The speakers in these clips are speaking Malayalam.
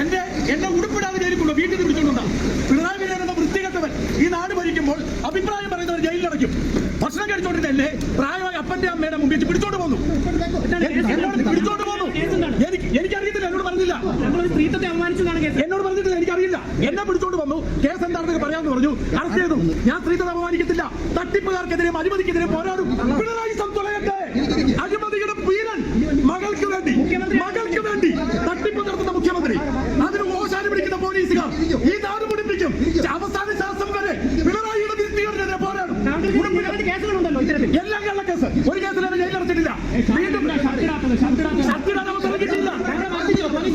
എന്റെ എന്നെ ഉടുപ്പിടാതെ ജയിലിൽ വീട്ടിൽ വിളിച്ചോണ്ടാ പിണറായി വിജയൻ എന്ന വൃത്തികെട്ടവൻ ഈ നാട് ഭരിക്കുമ്പോൾ അഭിപ്രായം പറയുന്നവർ ജയിലിലടയ്ക്കും ഭക്ഷണം കഴിച്ചോണ്ടിട്ടല്ലേ പ്രായമായ അപ്പന്റെ അമ്മയുടെ മുമ്പിൽ പിടിച്ചോണ്ട് പോന്നു. എന്നോട് പിടിച്ചോണ്ട് പോന്നു. എനിക്ക് എനിക്കറിയത്തില്ല. എന്നോട് പറഞ്ഞില്ല. സ്ത്രീത്വത്തെ എന്നോട് പറഞ്ഞിട്ടില്ല. എനിക്കറിയില്ല. എന്നെ പിടിച്ചോണ്ട് വന്നു. കേസ് എന്താണെന്ന് പറയാമെന്ന് പറഞ്ഞു. അറസ്റ്റ് ചെയ്തു. ഞാൻ സ്ത്രീത്വം അപമാനിക്കത്തില്ല. തട്ടിപ്പുകാർക്കെതിരെ അഴിമതിക്കെതിരെ പോരാടും.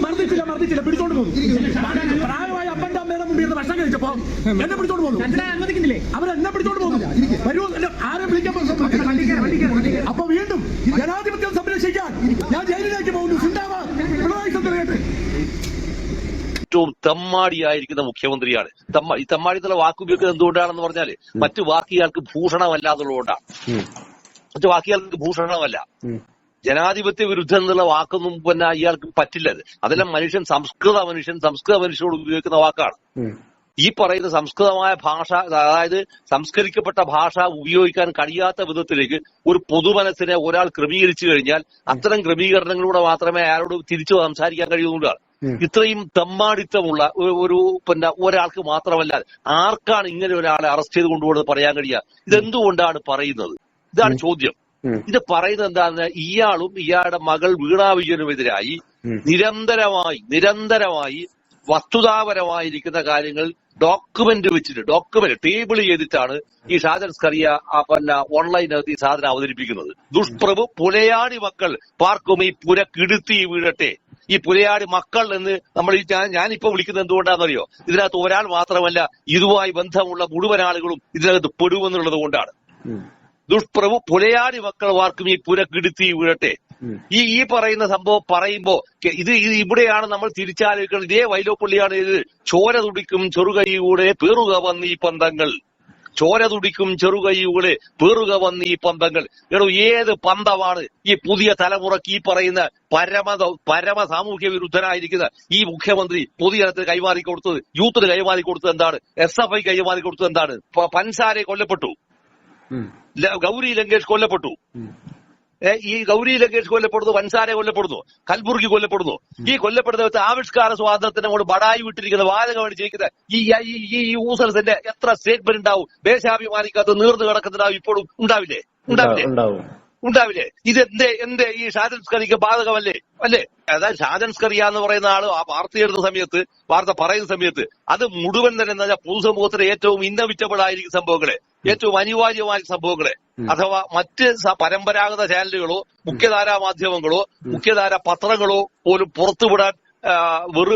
മർദ്ദിച്ചില്ല മർദ്ദിച്ചില്ല. പിടിച്ചോണ്ട് പോകുന്നു പ്രായമായ അപ്പന്റെ അമ്മയുടെ മുമ്പിൽ നിന്ന് ഭക്ഷണം കഴിച്ചപ്പോ എന്നെ പിടിച്ചോണ്ട് പോകും. അനുവദിക്കുന്നില്ലേ അവരെന്നെ പിടിച്ചോണ്ട് പോകുന്നു വരൂ ആരെ വിളിക്കാൻ അപ്പൊ വീണ്ടും ജനാധിപത്യം സംരക്ഷിക്കാൻ ഞാൻ ജയിലിലേക്ക് പോകുന്നു. സിന്ദാബാദ് പിണറായി സന്ദ്രേട്ട് ഏറ്റവും തെമ്മാടിയായിരിക്കുന്ന മുഖ്യമന്ത്രിയാണ്. തെമ്മ ഈ തെമ്മാടി എന്നുള്ള വാക്ക് ഉപയോഗിക്കുന്നത് എന്തുകൊണ്ടാണെന്ന് പറഞ്ഞാൽ മറ്റു വാക്കിയാൾക്ക് ഭൂഷണമല്ലാതുള്ളതുകൊണ്ടാണ് മറ്റു വാക്കിയാൾക്ക് ഭൂഷണമല്ല. ജനാധിപത്യ വിരുദ്ധം എന്നുള്ള വാക്കൊന്നും പിന്നെ ഇയാൾക്ക് പറ്റില്ല. അതെല്ലാം മനുഷ്യൻ സംസ്കൃത മനുഷ്യൻ സംസ്കൃത മനുഷ്യനോട് ഉപയോഗിക്കുന്ന വാക്കാണ്. ഈ പറയുന്ന സംസ്കൃതമായ ഭാഷ അതായത് സംസ്കരിക്കപ്പെട്ട ഭാഷ ഉപയോഗിക്കാൻ കഴിയാത്ത വിധത്തിലേക്ക് ഒരു പൊതുമനസ്സിനെ ഒരാൾ ക്രമീകരിച്ചു കഴിഞ്ഞാൽ അത്തരം ക്രമീകരണങ്ങളിലൂടെ മാത്രമേ അയാളോട് തിരിച്ചു സംസാരിക്കാൻ കഴിയുന്നുള്ളൂ. ഇത്രയും തമ്മാടിത്തമുള്ള ഒരു- ഒരു പിന്നെ ഒരാൾക്ക് മാത്രമല്ല ആർക്കാണ് ഇങ്ങനെ ഒരാളെ അറസ്റ്റ് ചെയ്ത് കൊണ്ടുപോകുന്നത് പറയാൻ കഴിയുക? ഇതെന്തുകൊണ്ടാണ് പറയുന്നത്? ഇതാണ് ചോദ്യം. ഇത് പറയുന്നത് എന്താണെന്ന് ഇയാളും ഇയാളുടെ മകൾ വീണാ വിജയനുമെതിരായി നിരന്തരമായി നിരന്തരമായി വസ്തുതാപരമായിരിക്കുന്ന കാര്യങ്ങൾ ഡോക്യുമെന്റ് വെച്ചിട്ട് ഡോക്യുമെന്റ് ടേബിൾ ചെയ്തിട്ടാണ് ഈ ഷാജൻ സ്കറിയ പിന്നെ ഓൺലൈനകത്ത് ഈ സാധനം അവതരിപ്പിക്കുന്നത്. ദുഷ്പ്രഭു പുലയാടി മക്കൾ പാർക്കും ഈ പുര കിടുത്തി വീഴട്ടെ. ഈ പുലയാടി മക്കൾ എന്ന് നമ്മൾ ഈ ഞാൻ ഞാനിപ്പോ വിളിക്കുന്നത് എന്തുകൊണ്ടാണെന്നറിയോ? ഇതിനകത്ത് ഒരാൾ മാത്രമല്ല ഇതുമായി ബന്ധമുള്ള മുഴുവൻ ആളുകളും ഇതിനകത്ത് പെടുമെന്നുള്ളത് കൊണ്ടാണ്. ദുഷ്പ്രഭു പുലയാടി മക്കൾ വാർക്കും ഈ പുര കിടുത്തി വീഴട്ടെ ഈ ഈ പറയുന്ന സംഭവം പറയുമ്പോ ഇത് ഇത് ഇവിടെയാണ് നമ്മൾ തിരിച്ചാലോചിക്കുന്നത്. ഇതേ വൈലോപ്പള്ളിയാണ് ഇത് ചോര തുടിക്കും ചെറുകൈയൂടെ പേറുക വന്ന് ഈ പന്തങ്ങൾ. ചോര തുടിക്കും ചെറുകൈയൂടെ പേറുക വന്ന് ഈ പന്തങ്ങൾ. എടോ ഏത് പന്തമാണ് ഈ പുതിയ തലമുറയ്ക്ക് ഈ പറയുന്ന പരമ പരമ സാമൂഹ്യ വിരുദ്ധനായിരിക്കുന്ന ഈ മുഖ്യമന്ത്രി പൊതുജനത്തിന് കൈമാറി കൊടുത്തത്? യൂത്തിന് കൈമാറി കൊടുത്തത് എന്താണ്? എസ് എഫ് ഐ കൈമാറി കൊടുത്തത് എന്താണ്? പൻസാരെ കൊല്ലപ്പെട്ടു. ഗൗരി ലങ്കേഷ് കൊല്ലപ്പെട്ടു. ഈ ഗൗരി ലങ്കേഷ് കൊല്ലപ്പെടുന്നു വൻസാരെ കൊല്ലപ്പെടുന്നു കൽബുർഗി കൊല്ലപ്പെടുന്നു. ഈ കൊല്ലപ്പെടുന്ന ആവിഷ്കാര സ്വാതന്ത്ര്യത്തിന് കൊണ്ട് ബടായി വിട്ടിരിക്കുന്ന വാചകമാണ് അടിച്ചിരിക്കുന്ന ഈ ഈ- ഊസൽസിന്റെ എത്ര സ്റ്റേറ്റ്മെന്റ് ഉണ്ടാവും? ദേശാഭിമാനിക്കാത്ത നീർന്നു കിടക്കുന്നുണ്ടാവും ഇപ്പോഴും ഉണ്ടാവില്ലേ? ഉണ്ടാവില്ലേ? ഉണ്ടാവും ഉണ്ടാവില്ലേ? ഇത് എന്തേ എന്തേ ഈ ഷാജൻസ്കറിക്ക് ബാധകമല്ലേ? അല്ലേ? അതായത് ഷാജൻസ്കറിയ എന്ന് പറയുന്ന ആൾ ആ വാർത്ത എഴുതുന്ന സമയത്ത് വാർത്ത പറയുന്ന സമയത്ത് അത് മുഴുവൻ തന്നെ എന്താ പൊതുസമൂഹത്തിന് ഏറ്റവും ഇന്നവിറ്റബിൾ ആയിരിക്കും സംഭവങ്ങളെ. ഏറ്റവും അനിവാര്യമായ സംഭവങ്ങളെ. അഥവാ മറ്റ് പരമ്പരാഗത ചാനലുകളോ മുഖ്യധാരാ മാധ്യമങ്ങളോ മുഖ്യധാരാ പത്രങ്ങളോ പോലും പുറത്തുവിടാൻ വെറു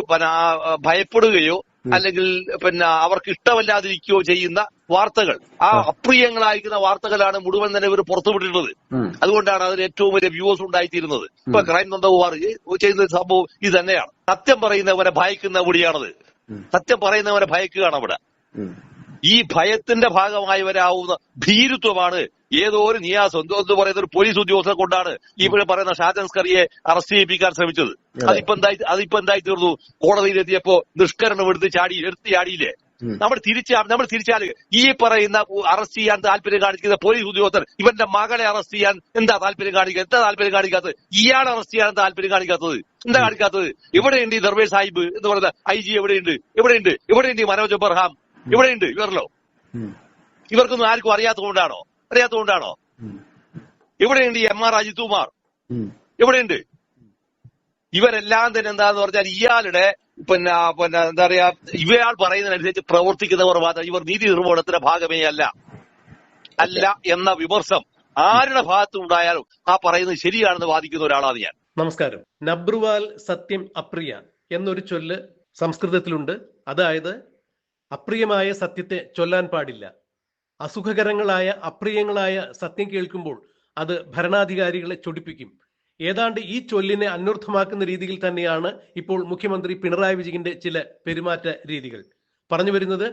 ഭയപ്പെടുകയോ അല്ലെങ്കിൽ പിന്നെ അവർക്ക് ഇഷ്ടമല്ലാതിരിക്കുകയോ ചെയ്യുന്ന വാർത്തകൾ. ആ അപ്രിയങ്ങളായിരിക്കുന്ന വാർത്തകളാണ് മുഴുവൻ തന്നെ ഇവർ പുറത്തുവിട്ടിട്ടുള്ളത് അതുകൊണ്ടാണ് അതിന് ഏറ്റവും വലിയ വ്യൂവേഴ്സ് ഉണ്ടായിത്തീരുന്നത്. ഇപ്പൊ ക്രൈം നന്ദകുമാർ ചെയ്യുന്ന സംഭവം ഇത് തന്നെയാണ്. സത്യം പറയുന്നവരെ ഭയക്കുന്ന എവിടെയാണത് സത്യം പറയുന്നവരെ ഭയക്കുകയാണ് അവിടെ. ഈ ഭയത്തിന്റെ ഭാഗമായി വരാവുന്ന ഭീരുത്വമാണ്. ഏതോ ഒരു നിയാസ് എന്തോ എന്ന് പറയുന്ന ഒരു പോലീസ് ഉദ്യോഗസ്ഥനെ കൊണ്ടാണ് ഈ ഇവിടെ പറയുന്ന ഷാജൻസ്കറിയെ അറസ്റ്റ് ചെയ്യിപ്പിക്കാൻ ശ്രമിച്ചത്. അതിപ്പോ എന്തായി അതിപ്പോ എന്തായി തീർന്നു? കോടതിയിലെത്തിയപ്പോ നിഷ്കരണം എടുത്ത് ചാടി എടുത്ത് ചാടിയില്ലേ? നമ്മൾ തിരിച്ചാ നമ്മൾ തിരിച്ചാൽ ഈ പറയുന്ന അറസ്റ്റ് ചെയ്യാൻ താല്പര്യം കാണിക്കുന്ന പോലീസ് ഉദ്യോഗസ്ഥർ ഇവന്റെ മകളെ അറസ്റ്റ് ചെയ്യാൻ എന്താ താല്പര്യം കാണിക്കുക എന്താ താല്പര്യം കാണിക്കാത്തത്? ഇയാളെ അറസ്റ്റ് ചെയ്യാൻ താല്പര്യം കാണിക്കാത്തത്? എന്താ കാണിക്കാത്തത്? എവിടെയുണ്ട് ഈ ദർവേ സാഹിബ് എന്ന് പറയുന്ന ഐ ജി എവിടെയുണ്ട്? എവിടെയുണ്ട്? എവിടെയുണ്ട് ഈ മനോജ് ബർഹാം എവിടെയുണ്ട് ഇവരല്ലോ ഇവർക്കൊന്നും ആർക്കും അറിയാത്തതുകൊണ്ടാണോ അറിയാത്തതുകൊണ്ടാണോ ഇവിടെയുണ്ട് എം ആർ അജിത്കുമാർ. ഇവിടെയുണ്ട്. എവിടെയുണ്ട് ഇവരെല്ലാം തന്നെ എന്താന്ന് പറഞ്ഞാൽ ഇയാളുടെ പിന്നെ പിന്നെ എന്താ പറയാ ഇവയാൾ പറയുന്നതിനനുസരിച്ച് പ്രവർത്തിക്കുന്നവർ മാത്രം. ഇവർ നീതി നിർവഹണത്തിന്റെ ഭാഗമേ അല്ല. അല്ല എന്ന വിമർശം ആരുടെ ഭാഗത്തും ഉണ്ടായാലും ആ പറയുന്നത് ശരിയാണെന്ന് വാദിക്കുന്ന ഒരാളാണ് ഞാൻ. നമസ്കാരം. നബ്രുവാൽ സത്യം അപ്രിയ എന്നൊരു ചൊല്ല് സംസ്കൃതത്തിലുണ്ട്. അതായത് അപ്രിയമായ സത്യത്തെ ചൊല്ലാൻ പാടില്ല. അസുഖകരങ്ങളായ അപ്രിയങ്ങളായ സത്യം കേൾക്കുമ്പോൾ അത് ഭരണാധികാരികളെ ചൊടിപ്പിക്കും. ഏതാണ്ട് ഈ ചൊല്ലിനെ അന്വർത്ഥമാക്കുന്ന രീതിയിൽ തന്നെയാണ് ഇപ്പോൾ മുഖ്യമന്ത്രി പിണറായി വിജയന്റെ ചില പെരുമാറ്റ രീതികൾ. പറഞ്ഞു വരുന്നത്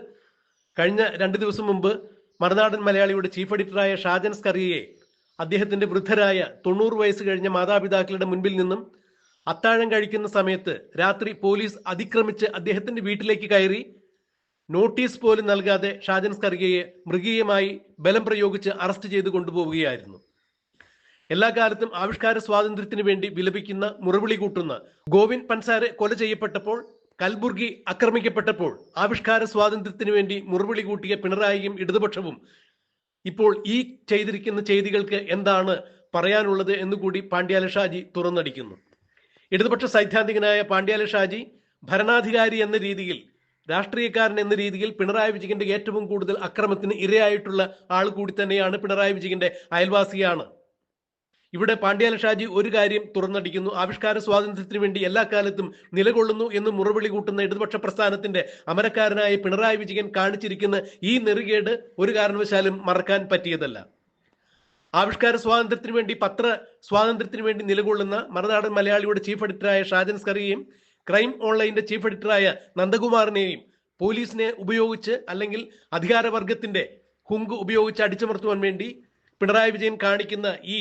കഴിഞ്ഞ രണ്ട് ദിവസം മുമ്പ് മറുനാടൻ മലയാളിയുടെ ചീഫ് എഡിറ്ററായ ഷാജൻ സ്കറിയയെ അദ്ദേഹത്തിന്റെ വൃദ്ധരായ തൊണ്ണൂറ് വയസ്സ് കഴിഞ്ഞ മാതാപിതാക്കളുടെ മുൻപിൽ നിന്നും അത്താഴം കഴിക്കുന്ന സമയത്ത് രാത്രി പോലീസ് അതിക്രമിച്ച് അദ്ദേഹത്തിന്റെ വീട്ടിലേക്ക് കയറി നോട്ടീസ് പോലും നൽകാതെ ഷാജൻ സ്കർഗയെ മൃഗീയമായി ബലം പ്രയോഗിച്ച് അറസ്റ്റ് ചെയ്ത് കൊണ്ടുപോവുകയായിരുന്നു. എല്ലാ കാലത്തും ആവിഷ്കാര സ്വാതന്ത്ര്യത്തിന് വേണ്ടി വിലപിക്കുന്ന മുറവിളി കൂട്ടുന്ന ഗോവിന്ദ് പൻസാരെ കൊല ചെയ്യപ്പെട്ടപ്പോൾ കൽബുർഗി ആക്രമിക്കപ്പെട്ടപ്പോൾ ആവിഷ്കാര സ്വാതന്ത്ര്യത്തിന് വേണ്ടി മുറവിളി കൂട്ടിയ പിണറായിയും ഇടതുപക്ഷവും ഇപ്പോൾ ഈ ചെയ്തിരിക്കുന്ന ചെയ്തികൾക്ക് എന്താണ് പറയാനുള്ളത് എന്നുകൂടി പാണ്ഡ്യാല ഷാജി തുറന്നടിക്കുന്നു. ഇടതുപക്ഷ സൈദ്ധാന്തികനായ പാണ്ഡ്യാല ഷാജി ഭരണാധികാരി എന്ന രീതിയിൽ രാഷ്ട്രീയക്കാരൻ എന്ന രീതിയിൽ പിണറായി വിജയന്റെ ഏറ്റവും കൂടുതൽ അക്രമത്തിന് ഇരയായിട്ടുള്ള ആൾ കൂടി തന്നെയാണ് പിണറായി വിജയന്റെ അയൽവാസിയാണ്. ഇവിടെ പാണ്ഡ്യാല ഷാജി ഒരു കാര്യം തുറന്നടിക്കുന്നു. ആവിഷ്കാര സ്വാതന്ത്ര്യത്തിന് വേണ്ടി എല്ലാ കാലത്തും നിലകൊള്ളുന്നു എന്ന് മുറവിളി കൂട്ടുന്ന ഇടതുപക്ഷ പ്രസ്ഥാനത്തിന്റെ അമരക്കാരനായ പിണറായി വിജയൻ കാണിച്ചിരിക്കുന്ന ഈ നെറുകേട് ഒരു കാരണവശാലും മറക്കാൻ പറ്റിയതല്ല. ആവിഷ്കാര സ്വാതന്ത്ര്യത്തിന് വേണ്ടി പത്ര സ്വാതന്ത്ര്യത്തിന് വേണ്ടി നിലകൊള്ളുന്ന മറുനാടൻ മലയാളിയുടെ ചീഫ് എഡിറ്ററായ ഷാജൻ സ്കറിയെയും ക്രൈം ഓൺലൈന്റെ ചീഫ് എഡിറ്ററായ നന്ദകുമാറിനെയും പോലീസിനെ ഉപയോഗിച്ച് അല്ലെങ്കിൽ അധികാരവർഗത്തിന്റെ ഹുങ്ക് ഉപയോഗിച്ച് അടിച്ചമർത്തുവാൻ വേണ്ടി പിണറായി വിജയൻ കാണിക്കുന്ന ഈ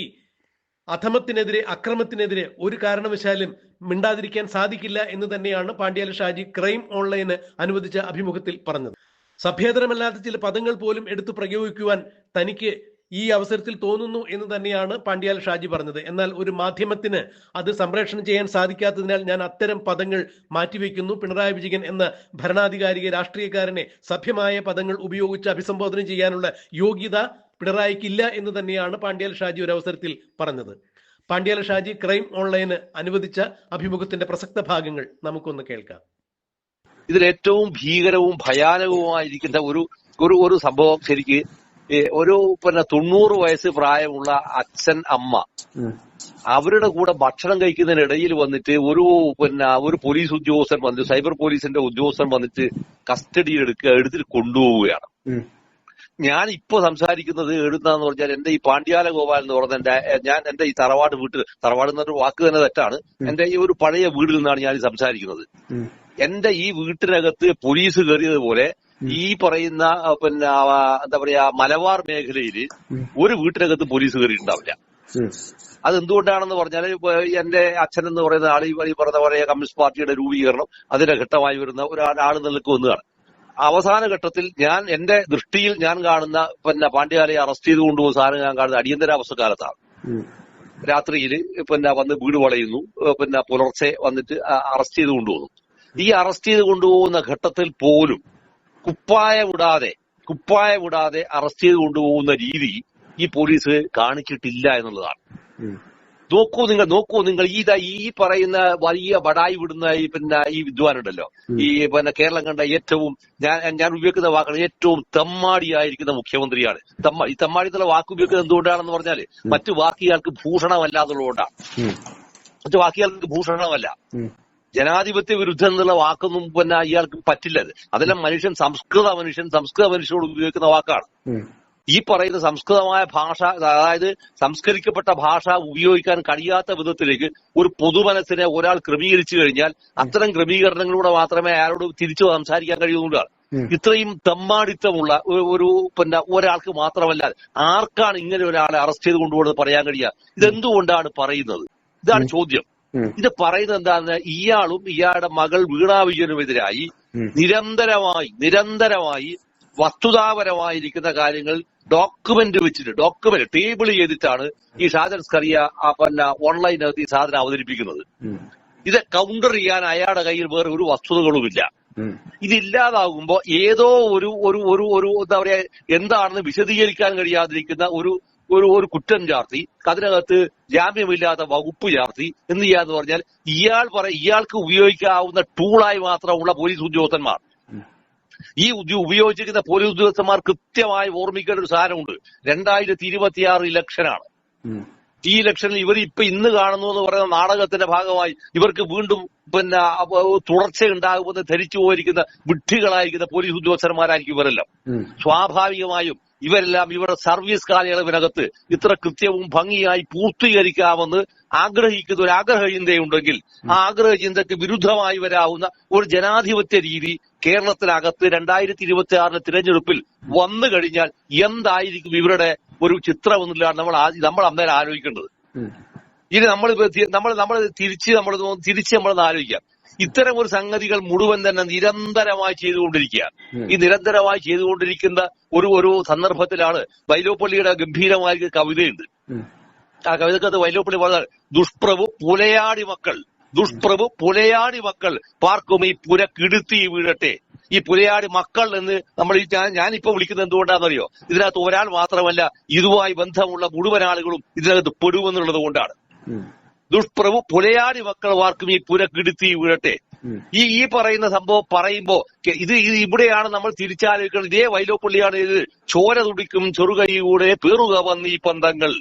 അധമത്തിനെതിരെ അക്രമത്തിനെതിരെ ഒരു കാരണവശാലും മിണ്ടാതിരിക്കാൻ സാധിക്കില്ല എന്ന് തന്നെയാണ് പാണ്ഡ്യാല ഷാജി ക്രൈം ഓൺലൈന് അനുവദിച്ച അഭിമുഖത്തിൽ പറഞ്ഞത്. സഭ്യേതരമല്ലാത്ത ചില പദങ്ങൾ പോലും എടുത്തു പ്രയോഗിക്കുവാൻ തനിക്ക് ഈ അവസരത്തിൽ തോന്നുന്നു എന്ന് തന്നെയാണ് പാണ്ഡ്യാൽ ഷാജി പറഞ്ഞത്. എന്നാൽ ഒരു മാധ്യമത്തിന് അത് സംപ്രേഷണം ചെയ്യാൻ സാധിക്കാത്തതിനാൽ ഞാൻ അത്തരം പദങ്ങൾ മാറ്റിവെക്കുന്നു. പിണറായി വിജയൻ എന്ന ഭരണാധികാരിക രാഷ്ട്രീയക്കാരനെ സഭ്യമായ പദങ്ങൾ ഉപയോഗിച്ച് അഭിസംബോധന ചെയ്യാനുള്ള യോഗ്യത പിണറായിക്കില്ല എന്ന് തന്നെയാണ് പാണ്ഡ്യാൽ ഷാജി ഒരു അവസരത്തിൽ പറഞ്ഞത്. പാണ്ഡ്യാൽ ഷാജി ക്രൈം ഓൺലൈന് അനുവദിച്ച അഭിമുഖത്തിന്റെ പ്രസക്ത ഭാഗങ്ങൾ നമുക്കൊന്ന് കേൾക്കാം. ഇതിൽ ഏറ്റവും ഭീകരവും ഭയാനകവുമായിരിക്കുന്ന ഒരു ഒരു ഒരു സംഭവം ശരിക്ക് ഒരു പിന്നെ തൊണ്ണൂറ് വയസ്സ് പ്രായമുള്ള അച്ഛൻ അമ്മ. അവരുടെ കൂടെ ഭക്ഷണം കഴിക്കുന്നതിനിടയിൽ വന്നിട്ട് ഒരു പിന്നെ ഒരു പോലീസ് ഉദ്യോഗസ്ഥൻ വന്നിട്ട് സൈബർ പോലീസിന്റെ ഉദ്യോഗസ്ഥൻ വന്നിട്ട് കസ്റ്റഡി എടുക്കുക എടുത്തിട്ട് കൊണ്ടുപോവുകയാണ്. ഞാൻ ഇപ്പൊ സംസാരിക്കുന്നത് എഴുതാന്ന് പറഞ്ഞാൽ എന്റെ ഈ പാണ്ഡ്യാല ഗോപാൽ എന്ന് പറഞ്ഞ എന്റെ ഞാൻ എന്റെ ഈ തറവാട് വീട്ടിൽ തറവാട് എന്നൊരു വാക്ക് തന്നെ തെറ്റാണ്. എന്റെ ഈ ഒരു പഴയ വീട്ടിൽ നിന്നാണ് ഞാൻ സംസാരിക്കുന്നത്. എന്റെ ഈ വീട്ടിനകത്ത് പോലീസ് കയറിയതുപോലെ ഈ പറയുന്ന പിന്നെ എന്താ പറയാ മലബാർ മേഖലയിൽ ഒരു വീട്ടിനകത്ത് പോലീസ് കയറിയിട്ടുണ്ടാവില്ല അതെന്തുകൊണ്ടാണെന്ന് പറഞ്ഞാൽ ഇപ്പൊ എന്റെ അച്ഛൻ എന്ന് പറയുന്ന ആൾ ഈ ഈ പറഞ്ഞ പോലെ കമ്മ്യൂണിസ്റ്റ് പാർട്ടിയുടെ രൂപീകരണം അതിന്റെ ഘട്ടമായി വരുന്ന ഒരാൾ നിൽക്കുന്നതാണ് അവസാന ഘട്ടത്തിൽ ഞാൻ എന്റെ ദൃഷ്ടിയിൽ ഞാൻ കാണുന്ന പിന്നെ പാണ്ഡ്യാലയെ അറസ്റ്റ് ചെയ്ത് കൊണ്ടുപോകുന്ന സാധനം ഞാൻ കാണുന്ന അടിയന്തരാവസ്ഥ കാലത്താണ്. രാത്രിയിൽ പിന്നെ വന്ന് വീട് വളയുന്നു പിന്നെ പുലർച്ചെ വന്നിട്ട് അറസ്റ്റ് ചെയ്ത് കൊണ്ടുപോകുന്നു ഈ അറസ്റ്റ് ചെയ്ത് കൊണ്ടുപോകുന്ന ഘട്ടത്തിൽ പോലും കുപ്പായ വിടാതെ കുപ്പായ വിടാതെ അറസ്റ്റ് ചെയ്ത് കൊണ്ടുപോകുന്ന രീതി ഈ പോലീസ് കാണിച്ചിട്ടില്ല എന്നുള്ളതാണ്. നോക്കൂ നിങ്ങൾ നോക്കൂ നിങ്ങൾ ഈ ഈ പറയുന്ന വലിയ ബടായി വിടുന്ന ഈ പിന്നെ ഈ വിദ്വാനുണ്ടല്ലോ. ഈ പിന്നെ കേരളം കണ്ട ഏറ്റവും ഞാൻ ഞാൻ ഉപയോഗിക്കുന്ന വാക്കാണ് ഏറ്റവും തെമ്മാടിയായിരിക്കുന്ന മുഖ്യമന്ത്രിയാണ്. തെമ്മ ഈ തെമ്മാടി എന്നുള്ള വാക്ക് ഉപയോഗിക്കുന്നത് എന്തുകൊണ്ടാണെന്ന് പറഞ്ഞാൽ മറ്റു വാക്കിയാൾക്ക് ഭൂഷണമല്ലാതുള്ളതുകൊണ്ടാണ് മറ്റു വാക്കിയാൾക്ക് ഭൂഷണമല്ല. ജനാധിപത്യ വിരുദ്ധം എന്നുള്ള വാക്കൊന്നും പിന്നെ ഇയാൾക്ക് പറ്റില്ല. അതെല്ലാം മനുഷ്യൻ സംസ്കൃത മനുഷ്യൻ സംസ്കൃത മനുഷ്യനോട് ഉപയോഗിക്കുന്ന വാക്കാണ്. ഈ പറയുന്ന സംസ്കൃതമായ ഭാഷ അതായത് സംസ്കരിക്കപ്പെട്ട ഭാഷ ഉപയോഗിക്കാൻ കഴിയാത്ത വിധത്തിലേക്ക് ഒരു പൊതുമനസ്സിനെ ഒരാൾ ക്രമീകരിച്ചു കഴിഞ്ഞാൽ അത്തരം ക്രമീകരണങ്ങളിലൂടെ മാത്രമേ അയാളോട് തിരിച്ചു സംസാരിക്കാൻ കഴിയുന്നുള്ളൂ. ഇത്രയും തമ്മാടിത്തമുള്ള ഒരു- ഒരു പിന്നെ ഒരാൾക്ക് മാത്രമല്ല ആർക്കാണ് ഇങ്ങനെ ഒരാളെ അറസ്റ്റ് ചെയ്ത് കൊണ്ടുപോകുന്നത് പറയാൻ കഴിയുക? ഇതെന്തുകൊണ്ടാണ് പറയുന്നത്? ഇതാണ് ചോദ്യം. ഇത് പറയുന്നത് എന്താണെന്ന് ഇയാളും ഇയാളുടെ മകൾ വീണാ വിജയനുമെതിരായി നിരന്തരമായി നിരന്തരമായി വസ്തുതാപരമായിരിക്കുന്ന കാര്യങ്ങൾ ഡോക്യുമെന്റ് വെച്ചിട്ട് ഡോക്യുമെന്റ് ടേബിൾ ചെയ്തിട്ടാണ് ഈ ഷാജൻ സ്കറിയ പിന്നെ ഓൺലൈനകത്ത് ഈ സാധനം അവതരിപ്പിക്കുന്നത്. ഇത് കൗണ്ടർ ചെയ്യാൻ അയാളുടെ കയ്യിൽ വേറെ ഒരു വസ്തുതകളുമില്ല. ഇതില്ലാതാകുമ്പോ ഏതോ ഒരു ഒരു ഒരു ഒരു എന്താ പറയാ എന്താണെന്ന് വിശദീകരിക്കാൻ കഴിയാതിരിക്കുന്ന ഒരു ഒരു ഒരു കുറ്റം ചാർത്തി അതിനകത്ത് ജാമ്യമില്ലാത്ത വകുപ്പ് ചാർത്തി എന്ത് ചെയ്യാന്ന് പറഞ്ഞാൽ ഇയാൾ പറ ഇയാൾക്ക് ഉപയോഗിക്കാവുന്ന ടൂളായി മാത്രമുള്ള പോലീസ് ഉദ്യോഗസ്ഥന്മാർ. ഈ ഉപയോഗിച്ചിരിക്കുന്ന പോലീസ് ഉദ്യോഗസ്ഥന്മാർ കൃത്യമായി ഓർമ്മിക്കേണ്ട ഒരു സാധനമുണ്ട് രണ്ടായിരത്തി ഇരുപത്തിയാറ് ഇലക്ഷനാണ് ഈ ഇലക്ഷനിൽ ഇവർ ഇപ്പൊ ഇന്ന് കാണുന്നു എന്ന് പറയുന്ന നാടകത്തിന്റെ ഭാഗമായി ഇവർക്ക് വീണ്ടും പിന്നെ തുടർച്ച ഉണ്ടാകുമെന്ന് ധരിച്ചു പോയിരിക്കുന്ന വിഡ്ഢികളായിരിക്കുന്ന പോലീസ് ഉദ്യോഗസ്ഥന്മാരായിരിക്കും ഇവരെല്ലാം. സ്വാഭാവികമായും ഇവരെല്ലാം ഇവരുടെ സർവീസ് കാലയളവിനകത്ത് ഇത്ര കൃത്യവും ഭംഗിയായി പൂർത്തീകരിക്കാമെന്ന് ആഗ്രഹിക്കുന്ന ഒരു ആഗ്രഹ ചിന്തയുണ്ടെങ്കിൽ ആ ആഗ്രഹ ചിന്തയ്ക്ക് വിരുദ്ധമായി വരാവുന്ന ഒരു ജനാധിപത്യ രീതി കേരളത്തിനകത്ത് രണ്ടായിരത്തി ഇരുപത്തി ആറിലെ തിരഞ്ഞെടുപ്പിൽ വന്നു കഴിഞ്ഞാൽ എന്തായിരിക്കും ഇവരുടെ ഒരു ചിത്രം എന്നുള്ളതാണ് നമ്മൾ നമ്മൾ അന്നേരം ആലോചിക്കേണ്ടത്. ഇനി നമ്മൾ നമ്മൾ നമ്മൾ തിരിച്ച് നമ്മൾ തിരിച്ച് നമ്മൾ ആലോചിക്കാം. ഇത്തരം ഒരു സംഗതികൾ മുഴുവൻ തന്നെ നിരന്തരമായി ചെയ്തുകൊണ്ടിരിക്കുക. ഈ നിരന്തരമായി ചെയ്തുകൊണ്ടിരിക്കുന്ന ഒരു ഒരു സന്ദർഭത്തിലാണ് വൈലോപ്പള്ളിയുടെ ഗംഭീരമായ കവിതയുണ്ട്. ആ കവിതക്കകത്ത് വൈലോപ്പള്ളി പറഞ്ഞ ദുഷ്പ്രഭു പുലയാടി മക്കൾ ദുഷ്പ്രഭു പുലയാടി മക്കൾ പാർക്കും ഈ പുര കിടുത്തി വീഴട്ടെ. ഈ പുലയാടി മക്കൾ എന്ന് നമ്മൾ ഈ ഞാനിപ്പോ വിളിക്കുന്നത് എന്തുകൊണ്ടാണെന്നറിയോ? ഇതിനകത്ത് ഒരാൾ മാത്രമല്ല ഇതുമായി ബന്ധമുള്ള മുഴുവൻ ആളുകളും ഇതിനകത്ത് പെടുമെന്നുള്ളത് കൊണ്ടാണ്. ദുഷ്പ്രഭു പുലയാടി മക്കൾ വാർക്കും ഈ പുര കിടുത്തി വീഴട്ടെ ഈ ഈ പറയുന്ന സംഭവം പറയുമ്പോ ഇത് ഇത് ഇവിടെയാണ് നമ്മൾ തിരിച്ചാലോചിക്കുന്നത് ഇതേ വൈലോപ്പള്ളിയാണ് ഇത്. ചോര തുടിക്കും ചെറുകൈകൂടെ പേറുക വന്ന് ഈ പന്തങ്ങൾ.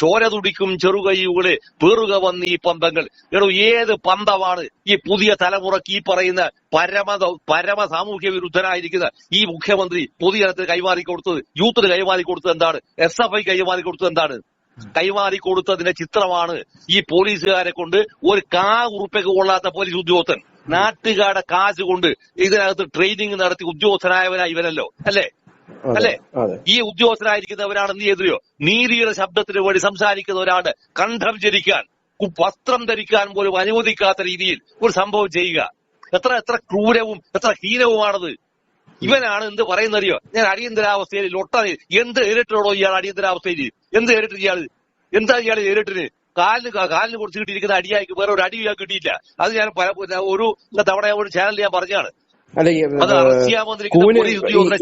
ചോര തുടിക്കും ചെറുകൈകൂടെ പേറുക വന്ന് ഈ പന്തങ്ങൾ. എടോ ഏത് പന്തമാണ് ഈ പുതിയ തലമുറയ്ക്ക് ഈ പറയുന്ന പരമ പരമ സാമൂഹ്യ വിരുദ്ധനായിരിക്കുന്ന ഈ മുഖ്യമന്ത്രി പൊതുജനത്തിന് കൈമാറി കൊടുത്തത് യൂത്തിന് കൈമാറി കൊടുത്തത് എന്താണ്? എസ് എഫ് ഐ കൈമാറി കൊടുത്തത് എന്താണ്? കൈമാറി കൊടുത്തതിന്റെ ചിത്രമാണ് ഈ പോലീസുകാരെ കൊണ്ട് ഒരു കാ ഉറുപ്പൊക്കെ കൊള്ളാത്ത പോലീസ് ഉദ്യോഗസ്ഥൻ. നാട്ടുകാരുടെ കാശ് കൊണ്ട് ഇതിനകത്ത് ട്രെയിനിങ് നടത്തി ഉദ്യോഗസ്ഥനായവനായി ഇവനല്ലോ. അല്ലേ? അല്ലേ? ഈ ഉദ്യോഗസ്ഥനായിരിക്കുന്നവരാണ് നീ എതിരെയോ നീതിയുടെ ശബ്ദത്തിന് വേണ്ടി സംസാരിക്കുന്നവരാണ് കണ്ഠം ജരിക്കാൻ വസ്ത്രം ധരിക്കാൻ പോലും അനുവദിക്കാത്ത രീതിയിൽ ഒരു സംഭവം ചെയ്യുക. എത്ര എത്ര ക്രൂരവും എത്ര ഹീനവുമാണത്. ഇവനാണ് എന്ത് പറയുന്നറിയോ? ഞാൻ അടിയന്തരാവസ്ഥയിൽ ലൊട്ട എന്ത് നേരിട്ടോ ഇയാൾ അടിയന്തരാവസ്ഥയിൽ? എന്ത് നേരിട്ട് ഇയാൾ? എന്താ ഇയാൾ നേരിട്ടിന് കാലിന് കാലിന് കൊടുത്ത് കിട്ടിയിരിക്കുന്ന അടിയായിക്ക് വേറെ ഒരു അടി ഇയാൾ കിട്ടിയില്ല. അത് ഞാൻ പല ഒരു തവണ ഒരു ചാനലിൽ ഞാൻ പറഞ്ഞാണ് അല്ല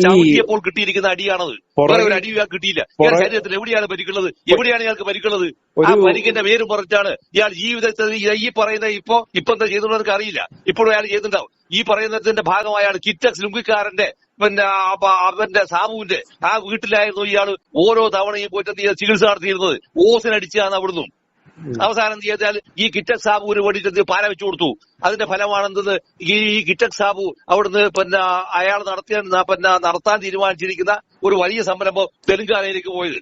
ചവിട്ടിയപ്പോൾ കിട്ടിയിരിക്കുന്ന അടിയാണത്. വേറെ ഒരു അടി ഇയാൾ കിട്ടിയില്ല. ഇയാൾ ശരീരത്തിൽ എവിടെയാണ് പരിക്കുള്ളത് എവിടെയാണ് ഇയാൾക്ക് പരിക്കുള്ളത് ആ പരിക്കിന്റെ പേര് പറഞ്ഞിട്ടാണ് ഇയാൾ ജീവിതത്തിൽ ഈ- പറയുന്ന ഇപ്പൊ ഇപ്പൊ എന്താ ചെയ്തിട്ടുള്ളത് അറിയില്ല. ഇപ്പോഴും അയാൾ ചെയ്തിട്ടുണ്ടാവും ഈ പറയുന്നതിന്റെ ഭാഗമായാണ് കിറ്റക്സ് ലുങ്കിക്കാരന്റെ പിന്നെ അവന്റെ സാബുവിന്റെ ആ വീട്ടിലായിരുന്നു ഇയാൾ ഓരോ തവണയും പോയിട്ട് ചികിത്സ നടത്തിയിരുന്നത്. ഓസിനടിച്ചാണ് അവിടുന്ന്. അവസാനം എന്ത് ചെയ്താൽ ഈ കിറ്റക് സാബുവിന് വേണ്ടിയിട്ട് പാല വെച്ചു കൊടുത്തു. അതിന്റെ ഫലമാണെന്തെന്ന് ഈ കിറ്റക് സാബു അവിടുന്ന് പിന്നെ അയാൾ നടത്തിയ പിന്നെ നടത്താൻ തീരുമാനിച്ചിരിക്കുന്ന ഒരു വലിയ സംരംഭം തെലുങ്കാനയിലേക്ക് പോയത്.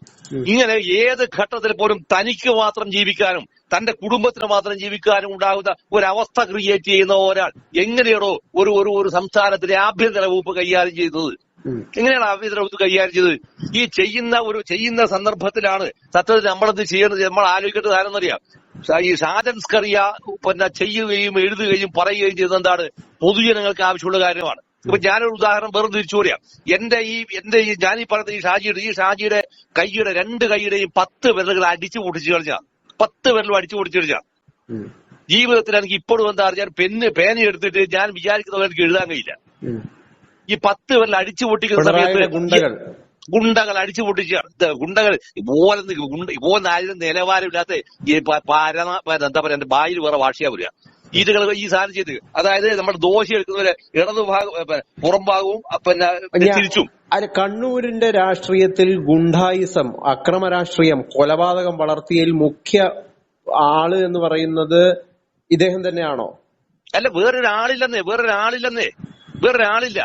ഇങ്ങനെ ഏത് ഘട്ടത്തിൽ പോലും തനിക്ക് മാത്രം ജീവിക്കാനും തന്റെ കുടുംബത്തിന് മാത്രം ജീവിക്കാനും ഉണ്ടാകുന്ന ഒരവസ്ഥ ക്രിയേറ്റ് ചെയ്യുന്ന ഒരാൾ എങ്ങനെയാണോ ഒരു ഒരു ഒരു സംസ്ഥാനത്തിന്റെ ആഭ്യന്തര വകുപ്പ് കൈകാര്യം ചെയ്തത്. എങ്ങനെയാണ് ആഭ്യന്തര വകുപ്പ് കൈകാര്യം ചെയ്തത്. ഈ ചെയ്യുന്ന ഒരു ചെയ്യുന്ന സന്ദർഭത്തിലാണ് സത്യത്തിൽ നമ്മളത് ചെയ്യേണ്ടത് നമ്മൾ ആലോചിക്കേണ്ടത് ആരെന്നറിയാം ഈ ഷാജൻ സ്കറിയ പിന്നെ ചെയ്യുകയും എഴുതുകയും പറയുകയും ചെയ്തത് എന്താണ് പൊതുജനങ്ങൾക്ക് ആവശ്യമുള്ള കാര്യമാണ്. ഇപ്പൊ ഞാനൊരു ഉദാഹരണം വേറെ തിരിച്ചു പറയാം. എന്റെ ഈ എന്റെ ഈ ഞാൻ ഈ പറയുന്ന ഈ ഷാജിയുടെ ഈ ഷാജിയുടെ കൈയുടെ രണ്ട് കൈയുടെയും പത്ത് വിരലുകൾ അടിച്ചു പൊട്ടിച്ചു കളഞ്ഞാ. പത്ത് വിരലും അടിച്ചു പൊട്ടിച്ചു കളഞ്ഞാ. ജീവിതത്തിൽ എനിക്ക് ഇപ്പോഴും എന്താ ഞാൻ പെന്ന് പേന എടുത്തിട്ട് ഞാൻ വിചാരിക്കുന്ന പോലെ എനിക്ക് എഴുതാൻ കഴിയില്ല. ഈ പത്ത് പേരിൽ അടിച്ചു പൊട്ടിക്കുന്ന സമയത്ത് ഗുണ്ടകൾ. ഗുണ്ടകൾ അടിച്ചു പൊട്ടിച്ച് ഗുണ്ടകൾ ഗുണ്ട ഇതുപോലെ ആരും നിലവാരമില്ലാത്ത ഈ പ- എന്താ പറയാ എന്റെ ബായിൽ വേറെ വാഷിയാ പറയാ ഇതുകൾ ഈ സാധനം ചെയ്ത് അതായത് നമ്മുടെ ദോശ എടുക്കുന്നവരെ ഇടതുഭാഗം പുറംഭാഗവും പിന്നെ തിരിച്ചും. അല്ല കണ്ണൂരിന്റെ രാഷ്ട്രീയത്തിൽ ഗുണ്ടായിസം അക്രമ രാഷ്ട്രീയം കൊലപാതകം വളർത്തിയതിൽ മുഖ്യ ആൾ എന്ന് പറയുന്നത് ഇദ്ദേഹം തന്നെയാണോ? അല്ല വേറൊരാളില്ലെന്നേ വേറൊരാളില്ലെന്നേ വേറൊരാളില്ല.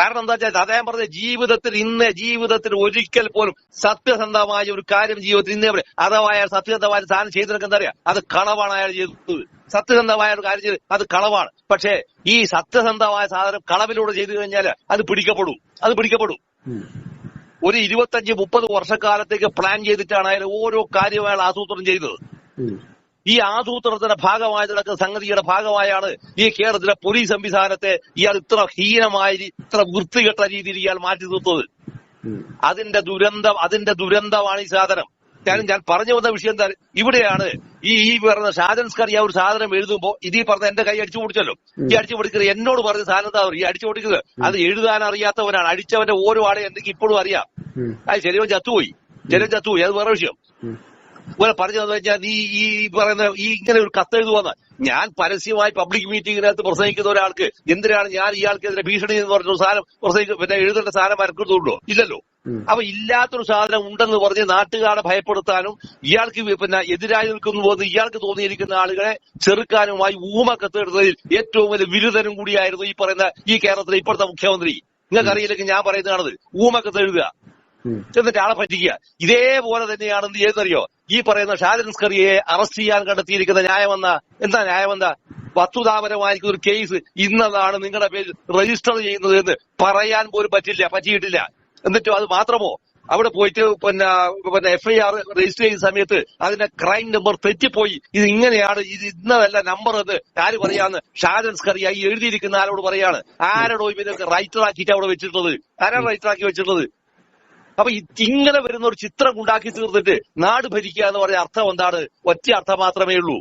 കാരണം എന്താ വെച്ചാൽ അദ്ദേഹം പറഞ്ഞ ജീവിതത്തിൽ ഇന്ന് ജീവിതത്തിൽ ഒരിക്കൽ പോലും സത്യസന്ധമായ ഒരു കാര്യം ജീവിതത്തിൽ ഇന്നേ വരെ അഥവാ അയാൾ സത്യസന്ധമായ സാധനം ചെയ്തിട്ട് എന്താ പറയാ അത് കളവാണ് അയാൾ ചെയ്തത്. സത്യസന്ധമായ ഒരു കാര്യം ചെയ്ത് അത് കളവാണ്. പക്ഷേ ഈ സത്യസന്ധമായ സാധനം കളവിലൂടെ ചെയ്തു കഴിഞ്ഞാൽ അത് പിടിക്കപ്പെടും. അത് പിടിക്കപ്പെടും. ഒരു ഇരുപത്തഞ്ച് മുപ്പത് വർഷക്കാലത്തേക്ക് പ്ലാൻ ചെയ്തിട്ടാണ് അയാൾ ഓരോ കാര്യവും അയാൾ ആസൂത്രണം ചെയ്തത്. ഈ ആസൂത്രണത്തിന്റെ ഭാഗമായി നടക്കുന്ന സംഗതിയുടെ ഭാഗമായാണ് ഈ കേരളത്തിലെ പോലീസ് സംവിധാനത്തെ ഇയാൾ ഇത്ര ഹീനമായ ഇത്ര വൃത്തികെട്ട രീതിയിൽ ഇയാൾ മാറ്റി നിർത്തത് അതിന്റെ ദുരന്തം അതിന്റെ ദുരന്തമാണ് ഈ സാധനം. ഞാൻ ഞാൻ പറഞ്ഞു വന്ന വിഷയം എന്താ ഇവിടെയാണ് ഈ ഈ പറഞ്ഞ ഷാജൻസ്കർ ഈ ഒരു സാധനം എഴുതുമ്പോ ഇത് പറഞ്ഞ എന്റെ കൈ അടിച്ചു പൊടിച്ചല്ലോ. ഈ അടിച്ചു പൊടിക്കുന്നത് എന്നോട് പറഞ്ഞ സാധനം എന്താ ഈ അടിച്ചു പൊടിക്കുന്നത്. അത് എഴുതാൻ അറിയാത്തവനാണ്. അടിച്ചവന്റെ ഓരോ ആളെ എന്തെങ്കിലും ഇപ്പോഴും അറിയാം. അത് ശരിയോ ചത്തുപോയി? ചിലവൻ ചത്തുപോയി. അത് വേറെ വിഷയം. ഇവിടെ പറഞ്ഞതെന്ന് വെച്ചാൽ നീ ഈ പറയുന്ന ഈ ഇങ്ങനെ ഒരു കത്ത് എഴുതുവാന്ന് ഞാൻ പരസ്യമായി പബ്ലിക് മീറ്റിംഗിനകത്ത് പ്രസംഗിക്കുന്ന ഒരാൾക്ക് എന്തിനാണ് ഞാൻ ഇയാൾക്കെതിരെ ഭീഷണി എന്ന് പറഞ്ഞ സാധനം പ്രസംഗിക്കും പിന്നെ എഴുതേണ്ട സാധനം വരക്കുന്നുണ്ടോ ഇല്ലല്ലോ. അപ്പൊ ഇല്ലാത്തൊരു സാധനം ഉണ്ടെന്ന് പറഞ്ഞ് നാട്ടുകാരെ ഭയപ്പെടുത്താനും ഇയാൾക്ക് പിന്നെ എതിരായി നിൽക്കുന്നു എന്ന് ഇയാൾക്ക് തോന്നിയിരിക്കുന്ന ആളുകളെ ചെറുക്കാനുമായി ഊമ കത്തെടുത്തതിൽ ഏറ്റവും വലിയ വിരുദ്ധനും കൂടിയായിരുന്നു ഈ പറയുന്ന ഈ കേരളത്തിലെ ഇപ്പോഴത്തെ മുഖ്യമന്ത്രി. നിങ്ങൾക്ക് അറിയില്ലെങ്കിൽ ഞാൻ പറയുന്നതാണത്. ഊമ കത്തെഴുതുക എന്നിട്ട് ആളെ പറ്റിക്കുക. ഇതേപോലെ തന്നെയാണെന്ന് ചെയ്തെന്നറിയോ ഈ പറയുന്ന ഷാജൻ സ്കറിയെ അറസ്റ്റ് ചെയ്യാൻ കണ്ടെത്തിയിരിക്കുന്ന ന്യായമെന്ന എന്താ ന്യായമെന്താ? വസ്തുതാപരമായിരിക്കുന്ന ഒരു കേസ് ഇന്നതാണ് നിങ്ങളുടെ പേരിൽ രജിസ്റ്റർ ചെയ്യുന്നത് എന്ന് പറയാൻ പോലും പറ്റില്ല പറ്റിയിട്ടില്ല. എന്നിട്ടോ അത് മാത്രമോ? അവിടെ പോയിട്ട് പിന്നെ പിന്നെ എഫ്ഐആർ രജിസ്റ്റർ ചെയ്യുന്ന സമയത്ത് അതിന്റെ ക്രൈം നമ്പർ തെറ്റിപ്പോയി. ഇത് ഇങ്ങനെയാണ് ഇത് ഇന്നതല്ല നമ്പർ എന്ന് ആര് പറയാന്ന് ഷാജൻ സ്കറിയ എഴുതിയിരിക്കുന്ന ആരോട് പറയാണ്? ആരോടോ ഇവരൊക്കെ റൈറ്റർ ആക്കിയിട്ട് അവിടെ വെച്ചിട്ടുള്ളത്? ആരാണ് റൈറ്റർ ആക്കി വെച്ചിട്ടുള്ളത്? അപ്പൊ ഇങ്ങനെ വരുന്ന ഒരു ചിത്രം ഉണ്ടാക്കി തീർത്തിട്ട് നാട് ഭരിക്കുക എന്ന് പറഞ്ഞ അർത്ഥം എന്താണ്? ഒറ്റ അർത്ഥം മാത്രമേ ഉള്ളൂ.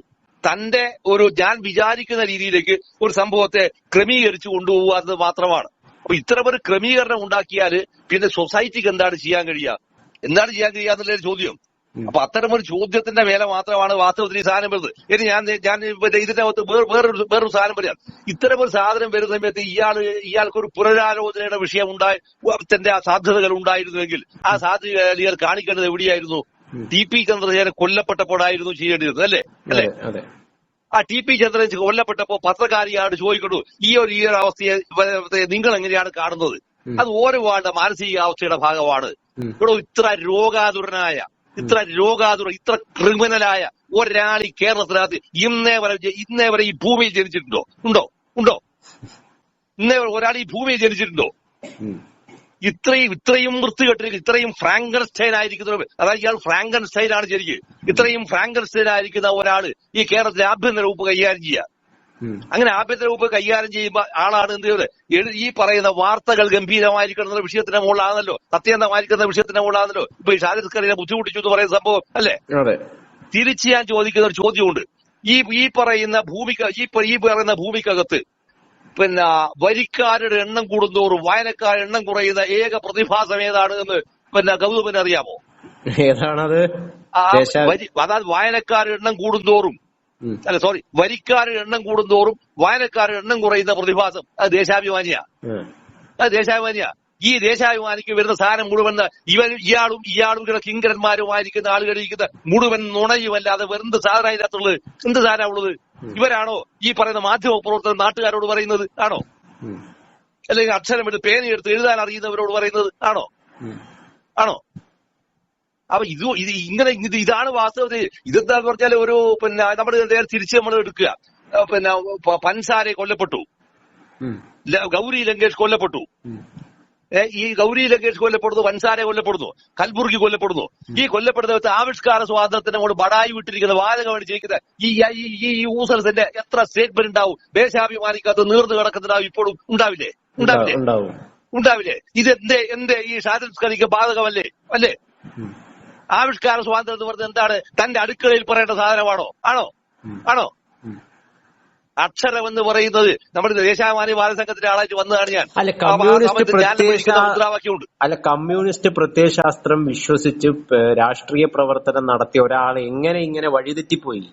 തന്റെ ഒരു ഞാൻ വിചാരിക്കുന്ന രീതിയിലേക്ക് ഒരു സംഭവത്തെ ക്രമീകരിച്ചു കൊണ്ടുപോകുക എന്നത് മാത്രമാണ്. അപ്പൊ ഇത്തരം ഒരു ക്രമീകരണം ഉണ്ടാക്കിയാൽ പിന്നെ സൊസൈറ്റിക്ക് എന്താണ് ചെയ്യാൻ കഴിയുക? എന്താണ് ചെയ്യാൻ കഴിയുക എന്നുള്ളൊരു ചോദ്യം. അപ്പൊ അത്തരം ഒരു ചോദ്യത്തിന്റെ വില മാത്രമാണ് വാസ്തവത്തിൽ ഈ സാധനം വരുന്നത്. ഇനി ഞാൻ ഞാൻ ഇതിന്റെ അകത്ത് വേറെ- വേറൊരു വേറൊരു സാധനം പറയാം. ഇത്തരം ഒരു സാധനം വരുന്ന സമയത്ത് ഇയാൾ ഇയാൾക്കൊരു പുനരാലോചനയുടെ വിഷയം ഉണ്ടായി തന്റെ ആ സാധ്യതകൾ ഉണ്ടായിരുന്നുവെങ്കിൽ ആ സാധ്യത ഇയാൾ കാണിക്കേണ്ടത് എവിടെയായിരുന്നു? ടി പി ചന്ദ്രശേഖരൻ കൊല്ലപ്പെട്ടപ്പോഴായിരുന്നു ചെയ്യേണ്ടിയിരുന്നത് അല്ലേ? അല്ലേ? ആ ടി പി ചന്ദ്രൻ കൊല്ലപ്പെട്ടപ്പോ പത്രകാരിയാണ് ചോദിക്കുന്നു ഈ ഒരു ഈ ഒരു അവസ്ഥയെ നിങ്ങൾ എങ്ങനെയാണ് കാണുന്നത്? അത് ഓരോ ആളുടെ മാനസികാവസ്ഥയുടെ ഭാഗമാണ്. ഇവിടെ ഇത്ര രോഗാതുരനായ ഇത്ര രോഗാതുര ഇത്ര ക്രിമിനലായ ഒരാൾ ഈ കേരളത്തിനകത്ത് ഇന്നേ വരെ ഇന്നേ വരെ ഈ ഭൂമിയിൽ ജനിച്ചിട്ടുണ്ടോ? ഉണ്ടോ? ഉണ്ടോ? ഇന്നേ ഒരാൾ ഈ ഭൂമിയിൽ ജനിച്ചിട്ടുണ്ടോ. ഇത്രയും ഇത്രയും വൃത്തികെട്ടിരിക്കും ഇത്രയും ഫ്രാങ്കൻസ്റ്റൈൻ ആയിരിക്കുന്ന അതായത് ഇയാൾ ഫ്രാങ്കൻസ്റ്റൈൻ ആണ് ശരിക്കും. ഇത്രയും ഫ്രാങ്കൻസ്റ്റൈൻ ആയിരിക്കുന്ന ഒരാൾ ഈ കേരളത്തിലെ ആഭ്യന്തര വകുപ്പ് കൈകാര്യം ചെയ്യുക. അങ്ങനെ ആഭ്യന്തര വകുപ്പ് കൈകാര്യം ചെയ്യുമ്പോൾ ആളാണ് എന്ത് ചെയ്യുന്നത് ഈ പറയുന്ന വാർത്തകൾ ഗംഭീരമായിരിക്കണം എന്ന വിഷയത്തിന്റെ മുകളിലാണല്ലോ സത്യന്തമായിരിക്കുന്ന വിഷയത്തിന്റെ മുകളിലാണല്ലോ ഇപ്പൊ ഈ ഷാജിദ് ഖലീനെ ബുദ്ധിമുട്ടിച്ചു എന്ന് പറയുന്ന സംഭവം അല്ലേ? തിരിച്ച് ഞാൻ ചോദിക്കുന്ന ഒരു ചോദ്യമുണ്ട്. ഈ ഈ പറയുന്ന ഭൂമിക്ക് ഈ ഈ പറയുന്ന ഭൂമിക്കകത്ത് പിന്നെ വരിക്കാരുടെ എണ്ണം കൂടുന്തോറും വായനക്കാരുടെ എണ്ണം കുറയുന്ന ഏക പ്രതിഭാസം ഏതാണ് എന്ന് പിന്നെ ഗൗതമിന് അറിയാമോ? ഏതാണത്? അതായത് വായനക്കാരുടെ എണ്ണം കൂടുന്തോറും. അല്ല സോറി വരിക്കാരുടെ എണ്ണം കൂടുന്തോറും വായനക്കാരുടെ എണ്ണം കുറയുന്ന പ്രതിഭാസം അത് ദേശാഭിമാനിയാ. അത് ദേശാഭിമാനിയാ. ഈ ദേശാഭിമാനിക്ക് വരുന്ന സാധനം മുഴുവൻ ഇവൻ ഇയാളും ഇയാളും ഇവിടെ കിങ്കരന്മാരുമായിരിക്കുന്ന ആളുകളിരിക്കുന്ന മുഴുവൻ നുണയുമല്ലാതെ വെറും സാധനം അതിനകത്തുള്ളത് എന്ത് സാധനം ഉള്ളത്? ഇവരാണോ ഈ പറയുന്ന മാധ്യമ പ്രവർത്തകർ നാട്ടുകാരോട് പറയുന്നത്? ആണോ? അല്ലെങ്കിൽ അക്ഷരം എടുത്ത് പേനയെടുത്ത് എഴുതാൻ അറിയുന്നവരോട് പറയുന്നത്? ആണോ? ആണോ? അപ്പൊ ഇത് ഇത് ഇങ്ങനെ ഇത് ഇതാണ് വാസ്തവത്തിൽ ഇതെന്താന്ന് പറഞ്ഞാൽ ഒരു പിന്നെ നമ്മൾ നേരെ തിരിച്ച് നമ്മൾ എടുക്കുക. പിന്നെ പൻസാരെ കൊല്ലപ്പെട്ടു. ഗൗരി ലങ്കേഷ് കൊല്ലപ്പെട്ടു. ഈ ഗൗരി ലങ്കേഷ് കൊല്ലപ്പെടുന്നു വൻസാരെ കൊല്ലപ്പെടുന്നു കൽബുർഗി കൊല്ലപ്പെടുന്നു. ഈ കൊല്ലപ്പെടുന്ന ആവിഷ്കാര സ്വാതന്ത്ര്യത്തിന് കൊണ്ട് ബടായി വിട്ടിരിക്കുന്ന വാചകമാണ് ജയിക്കുന്നത് ഈ ഈ- ഊസൽസിന്റെ എത്ര സ്റ്റേറ്റ്മെന്റ് ഉണ്ടാവും? ദേശാഭിമാനിക്കാത്ത നീർന്നു കിടക്കുന്നുണ്ടാവും ഇപ്പോഴും ഉണ്ടാവില്ലേ? ഉണ്ടാവില്ലേ? ഉണ്ടാവില്ലേ? ഇത് എന്തേ എന്തേ ഈ ഷാജൻസ്കറിക്ക് ബാധകമല്ലേ? അല്ലേ. ആവിഷ്കാര സ്വാതന്ത്ര്യം എന്ന് പറഞ്ഞത് എന്താണ്? തന്റെ അടുക്കളയിൽ പറയേണ്ട സാധനമാണോ? ആണോ? ആണോ. അക്ഷരം എന്ന് പറയുന്നത് നമ്മുടെ ദേശാഭിമാനി ബാലസംഘത്തിന്റെ ആളായിട്ട് വന്നതാണ് ഞാൻ. അല്ല, കമ്മ്യൂണിസ്റ്റ് മുദ്രാവാക്യമുണ്ട്. അല്ല കമ്മ്യൂണിസ്റ്റ് പ്രത്യയശാസ്ത്രം വിശ്വസിച്ച് രാഷ്ട്രീയ പ്രവർത്തനം നടത്തിയ ഒരാൾ എങ്ങനെ ഇങ്ങനെ വഴിതെറ്റിപ്പോയി?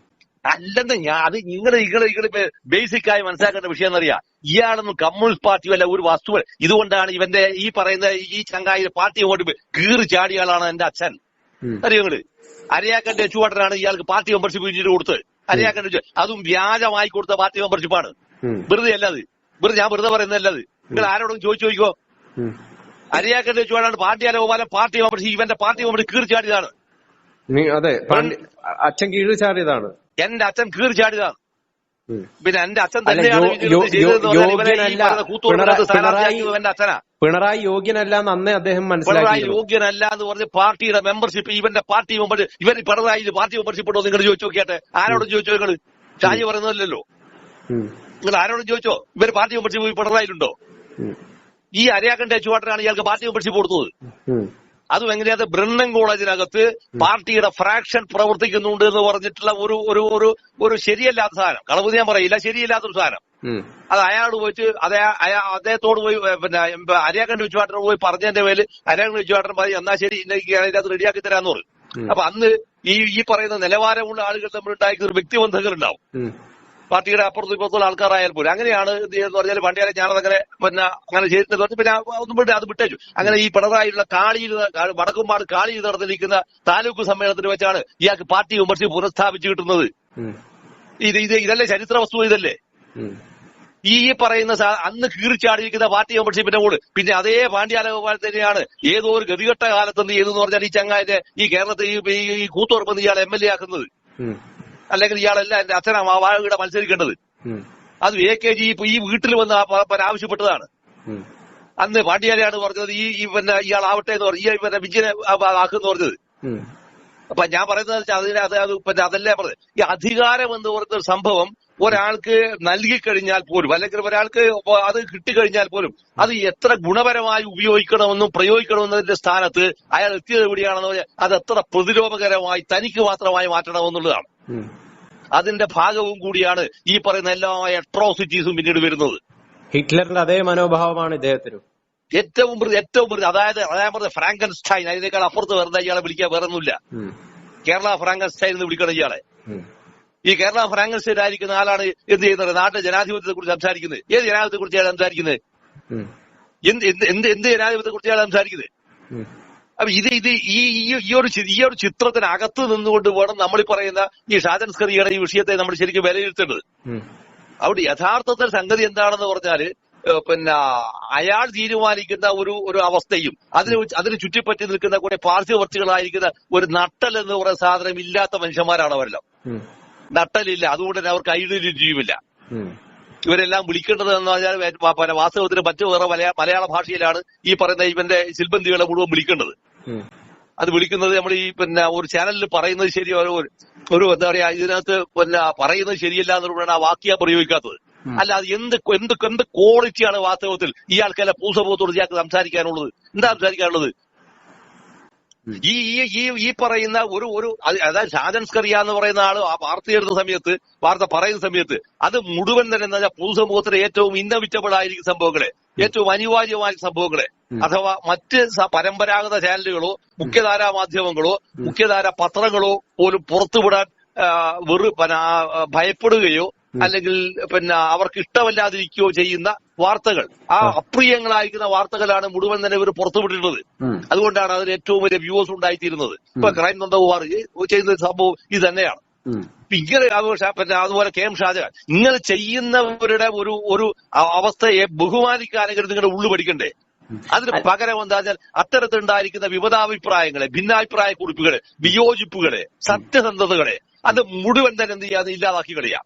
അല്ലെന്ന് ഞാൻ അത് നിങ്ങൾ ഇങ്ങനെ ഇങ്ങനെ ബേസിക് ആയി മനസ്സിലാക്കേണ്ട വിഷയം എന്നറിയാം. ഇയാളൊന്നും കമ്മ്യൂണിസ്റ്റ് പാർട്ടി അല്ല ഒരു വസ്തു ഇതുകൊണ്ടാണ് ഇവന്റെ ഈ പറയുന്ന ഈ ചങ്ങായി പാർട്ടി അങ്ങോട്ട് കീറി ചാടിയ ആളാണ് എന്റെ അച്ഛൻ. ഉം. അറിയോ അരിയാക്കന്റെ ചുവട്ടനാണ് ഇയാൾക്ക് പാർട്ടി മെമ്പർഷിപ്പ് പിന്നീട് കൊടുത്ത് അരിയാക്കന്റെ അതും വ്യാജമായി കൊടുത്ത പാർട്ടി മെമ്പർഷിപ്പാണ്. വെറുതെ അല്ലാതെ വെറുതെ ഞാൻ വെറുതെ പറയുന്നതല്ലത് നിങ്ങൾ ആരോടും ചോദിച്ചു ചോദിക്കോ. അരിയാക്കന്റെ ചുവടാണ് പാർട്ടി അലോപാലം പാർട്ടി മെമ്പർഷിപ്പ് ഇവന്റെ പാർട്ടി മെമ്പർഷിപ്പ് കീർച്ചാടിയതാണ് അതെ അച്ഛൻ കീഴ്ചാടിയതാണ് എന്റെ അച്ഛൻ കീറി ചാടിയതാണ്. ഉം. പിന്നെ എന്റെ അച്ഛൻ തന്നെയാണ് ചെയ്തതെന്ന് അച്ഛനാ പിണറായി യോഗ്യനല്ല എന്ന് അന്നേ അദ്ദേഹം പിണറായി യോഗ്യനല്ല എന്ന് പറഞ്ഞ് പാർട്ടിയുടെ മെമ്പർഷിപ്പ് ഇവന്റെ പാർട്ടി മെമ്പർ ഇവർ പിണറായി പാർട്ടി മെമ്പർഷിപ്പ് ഉണ്ടോ നിങ്ങൾ ചോദിച്ചു നോക്കിയാട്ടെ ആരോടും ചോദിച്ചോ നിങ്ങൾ ഷാജി പറയുന്നതല്ലോ. നിങ്ങൾ ആരോടും ചോദിച്ചോ? ഇവർ പാർട്ടി മെമ്പർഷിപ്പ് പിണറായിലുണ്ടോ ഉം. ഈ അരയാക്കൻ ചുവാട്ടനാണ് ഇയാൾക്ക് പാർട്ടി മെമ്പർഷിപ്പ് കൊടുത്തത്. അതും എങ്ങനെയാ ബ്രണ്ണൻ കോളേജിനകത്ത് പാർട്ടിയുടെ ഫ്രാക്ഷൻ പ്രവർത്തിക്കുന്നുണ്ട് എന്ന് പറഞ്ഞിട്ടുള്ള ഒരു ഒരു ഒരു ഒരു ശരിയല്ലാത്ത സാധനം. കളവ് ഞാൻ പറയില്ല ശരിയല്ലാത്തൊരു സാധനം. അത് അയാളോട് പോയിട്ട് അതേ അയാ അദ്ദേഹത്തോട് പോയി പിന്നെ അരിയാക്കന്റെ വിച്ചുവാട്ടനോട് പോയി പറഞ്ഞതിന്റെ പേര് അരിയാക്കന്റെ വിച്ചുവാട്ടൻ പറയും എന്നാ ശരി അതിനകത്ത് റെഡിയാക്കി തരാന്ന് പറയും. ഉം. അപ്പൊ അന്ന് ഈ ഈ പറയുന്ന നിലവാരമുള്ള ആളുകൾ തമ്മിൽ ഉണ്ടായിരിക്കുന്ന ഒരു വ്യക്തിബന്ധങ്ങൾ ഉണ്ടാവും. പാർട്ടിയുടെ അപ്പുറത്തും ഇപ്പുറത്തുള്ള ആൾക്കാരായാൽ പോലും. അങ്ങനെയാണ് എന്ന് പറഞ്ഞാൽ പണ്ടിയാലെ ഞാനതങ്ങനെ പിന്നെ അങ്ങനെ ചെയ്തിട്ട് പറഞ്ഞു പിന്നെ ഒന്നും വിട്ട് അത് വിട്ടേച്ചു. അങ്ങനെ ഈ പിണറായിട്ടുള്ള കാളിയിൽ വടക്കുംപാട് കാളിയിൽ നടന്നിരിക്കുന്ന താലൂക്ക് സമ്മേളനത്തിൽ വെച്ചാണ് ഇയാൾക്ക് പാർട്ടി വിമർശനം പുനഃസ്ഥാപിച്ചു കിട്ടുന്നത്. ഇത് ഇത് ഇതല്ലേ ചരിത്ര വസ്തു ഇതല്ലേ? ഈ പറയുന്ന അന്ന് കീറിച്ചാടിയിരിക്കുന്ന പാർട്ടി മെമ്പർഷിപ്പിന്റെ കൂടെ. പിന്നെ അതേ പാണ്ഡ്യാലോപാലം തന്നെയാണ് ഏതോ ഒരു ഗതികെട്ട കാലത്ത് എന്ത് ചെയ്തു എന്ന് പറഞ്ഞാൽ ഈ ചങ്ങായത്തെ ഈ കേരളത്തിൽ ഈ- ഈ- ഈ കൂത്തുറപ്പ് ഇയാൾ എം എൽ എ ആക്കുന്നത്. അല്ലെങ്കിൽ ഇയാളല്ല എന്റെ അച്ഛനാ വാഴയുടെ മത്സരിക്കേണ്ടത്. അത് എ കെ ജി ഇപ്പൊ ഈ വീട്ടിൽ വന്ന് ആവശ്യപ്പെട്ടതാണ്. അന്ന് പാണ്ഡ്യാലയാണ് പറഞ്ഞത് ഈ ഈ പിന്നെ ഇയാളാവട്ടെ എന്ന് പറഞ്ഞു ഈ പിന്നെ വിജയനെ ആക്കുന്ന് പറഞ്ഞത്. അപ്പൊ ഞാൻ പറയുന്നത് വെച്ചാൽ അതിന് അത് അത് പിന്നെ അതല്ലേ പറഞ്ഞത്. ഈ അധികാരം എന്ന് പറയുന്ന ഒരു സംഭവം ഒരാൾക്ക് നൽകിക്കഴിഞ്ഞാൽ പോലും അല്ലെങ്കിൽ ഒരാൾക്ക് അത് കിട്ടിക്കഴിഞ്ഞാൽ പോലും അത് എത്ര ഗുണപരമായി ഉപയോഗിക്കണമെന്നും പ്രയോഗിക്കണമെന്നതിന്റെ സ്ഥാനത്ത് അയാൾ എത്തിയത് എവിടെയാണെന്ന് പറഞ്ഞാൽ അത് എത്ര പ്രതിരോധകരമായി തനിക്ക് മാത്രമായി മാറ്റണമെന്നുള്ളതാണ്. അതിന്റെ ഭാഗവും കൂടിയാണ് ഈ പറയുന്ന എല്ലാ അട്രോസിറ്റീസും പിന്നീട് വരുന്നത്. ഹിറ്റ്ലറിന്റെ അതേ മനോഭാവമാണ് ഇദ്ദേഹത്തിനും. ഏറ്റവും ഏറ്റവും അതായത് അതായത് പറഞ്ഞ ഫ്രാങ്കൻ സ്റ്റൈൻ അതിനേക്കാൾ അപ്പുറത്ത് വരുന്ന ഇയാളെ വിളിക്കാൻ വേറെ ഒന്നുമില്ല കേരള ഫ്രാങ്കൻസ്റ്റൈൻ എന്ന് വിളിക്കണം ഇയാളെ. ഈ കേരള ഫ്രാങ്കൻസ്റ്റൈൻ ആയിരിക്കുന്ന ആളാണ് എന്ത് ചെയ്യുന്നത്? നാട്ടിലെ ജനാധിപത്യത്തെ കുറിച്ച് സംസാരിക്കുന്നത്. ഏത് ജനാധിപത്യത്തെ കുറിച്ചാണ് സംസാരിക്കുന്നത്? എന്ത് എന്ത് എന്ത് ജനാധിപത്യത്തെ കുറിച്ചാണ് സംസാരിക്കുന്നത്. അപ്പൊ ഇത് ഇത് ഈ ഈ- ഒരു ഈ ഒരു ചിത്രത്തിനകത്ത് നിന്നുകൊണ്ട് വേണം നമ്മൾ പറയുന്ന ഈ ഷാജൻ സ്കറിയുടെ ഈ വിഷയത്തെ നമ്മൾ ശരിക്കും വിലയിരുത്തേണ്ടത്. അവിടെ യഥാർത്ഥത്തിൽ സംഗതി എന്താണെന്ന് പറഞ്ഞാൽ പിന്നെ അയാൾ തീരുമാനിക്കുന്ന ഒരു ഒരു അവസ്ഥയും അതിന് അതിന് ചുറ്റിപ്പറ്റി നിൽക്കുന്ന കുറെ പാർശ്വവർത്തികളായിരിക്കുന്ന ഒരു നട്ടൽ എന്ന് പറയുന്ന സാധനം ഇല്ലാത്ത മനുഷ്യന്മാരാണ് അവരെല്ലാം. നട്ടലില്ല അതുകൊണ്ട് തന്നെ അവർക്ക് ഐഡന്റിറ്റിയുമില്ല. ജീവില്ല ഇവരെല്ലാം വിളിക്കേണ്ടത് എന്ന് പറഞ്ഞാൽ വാസ്തവത്തിന് മറ്റു വേറെ മലയാള ഭാഷയിലാണ് ഈ പറയുന്ന ഇവന്റെ ശില്പന്തികളെ മുഴുവൻ വിളിക്കേണ്ടത്. അത് വിളിക്കുന്നത് നമ്മൾ ഈ പിന്നെ ഒരു ചാനലിൽ പറയുന്നത് ശരി ഒരു ഒരു എന്താ പറയാ ഇതിനകത്ത് പിന്നെ പറയുന്നത് ശരിയല്ല എന്നുള്ളതാണ് ആ വാക്യ പ്രയോഗിക്കാത്തത്. അല്ല അത് എന്ത് എന്ത് എന്ത് ക്വാളിറ്റിയാണ് വാസ്തവത്തിൽ ഇയാൾക്കല്ല പൂസപോത്തോട് ഇയാൾക്ക് സംസാരിക്കാനുള്ളത്? എന്താ സംസാരിക്കാനുള്ളത്? ഈ ഈ ഈ പറയുന്ന ഒരു ഒരു അതായത് ഷാജൻസ്കറിയ എന്ന് പറയുന്ന ആൾ ആ വാർത്ത എഴുതുന്ന സമയത്ത് വാർത്ത പറയുന്ന സമയത്ത് അത് മുഴുവൻ തന്നെ എന്താ പൊതുസമൂഹത്തിലെ ഏറ്റവും ഇന്നവിറ്റബിൾ ആയിരിക്കും സംഭവങ്ങളെ. ഏറ്റവും അനിവാര്യമായ സംഭവങ്ങളെ. അഥവാ മറ്റ് പരമ്പരാഗത ചാനലുകളോ മുഖ്യധാരാ മാധ്യമങ്ങളോ മുഖ്യധാരാ പത്രങ്ങളോ പോലും പുറത്തുവിടാൻ വെറു ഭയപ്പെടുകയോ അല്ലെങ്കിൽ പിന്നെ അവർക്ക് ഇഷ്ടമല്ലാതിരിക്കുകയോ ചെയ്യുന്ന വാർത്തകൾ. ആ അപ്രിയങ്ങളായിരിക്കുന്ന വാർത്തകളാണ് മുഴുവൻ തന്നെ ഇവർ പുറത്തുവിട്ടിട്ടുള്ളത്. അതുകൊണ്ടാണ് അതിന് ഏറ്റവും വലിയ വ്യൂവേഴ്സ് ഉണ്ടായിത്തീരുന്നത്. ഇപ്പൊ ക്രൈം നന്ദകുമാർ ചെയ്യുന്ന സംഭവം ഇത് തന്നെയാണ് ഇങ്ങനെ പിന്നെ അതുപോലെ കെ എം ഷാജഹാൻ ഇങ്ങനെ ചെയ്യുന്നവരുടെ ഒരു ഒരു അവസ്ഥയെ ബഹുമാനിക്കാനെങ്കിലും നിങ്ങളുടെ ഉള്ളു പഠിക്കണ്ടേ? അതിന് പകരം എന്താ വെച്ചാൽ അത്തരത്തിലുണ്ടായിരിക്കുന്ന വിമതാഭിപ്രായങ്ങളെ ഭിന്നാഭിപ്രായ കുറിപ്പുകളെ വിയോജിപ്പുകളെ സത്യസന്ധതകളെ അത് മുഴുവൻ തന്നെ എന്ത് ചെയ്യാതെ ഇല്ലാതാക്കി കളയാം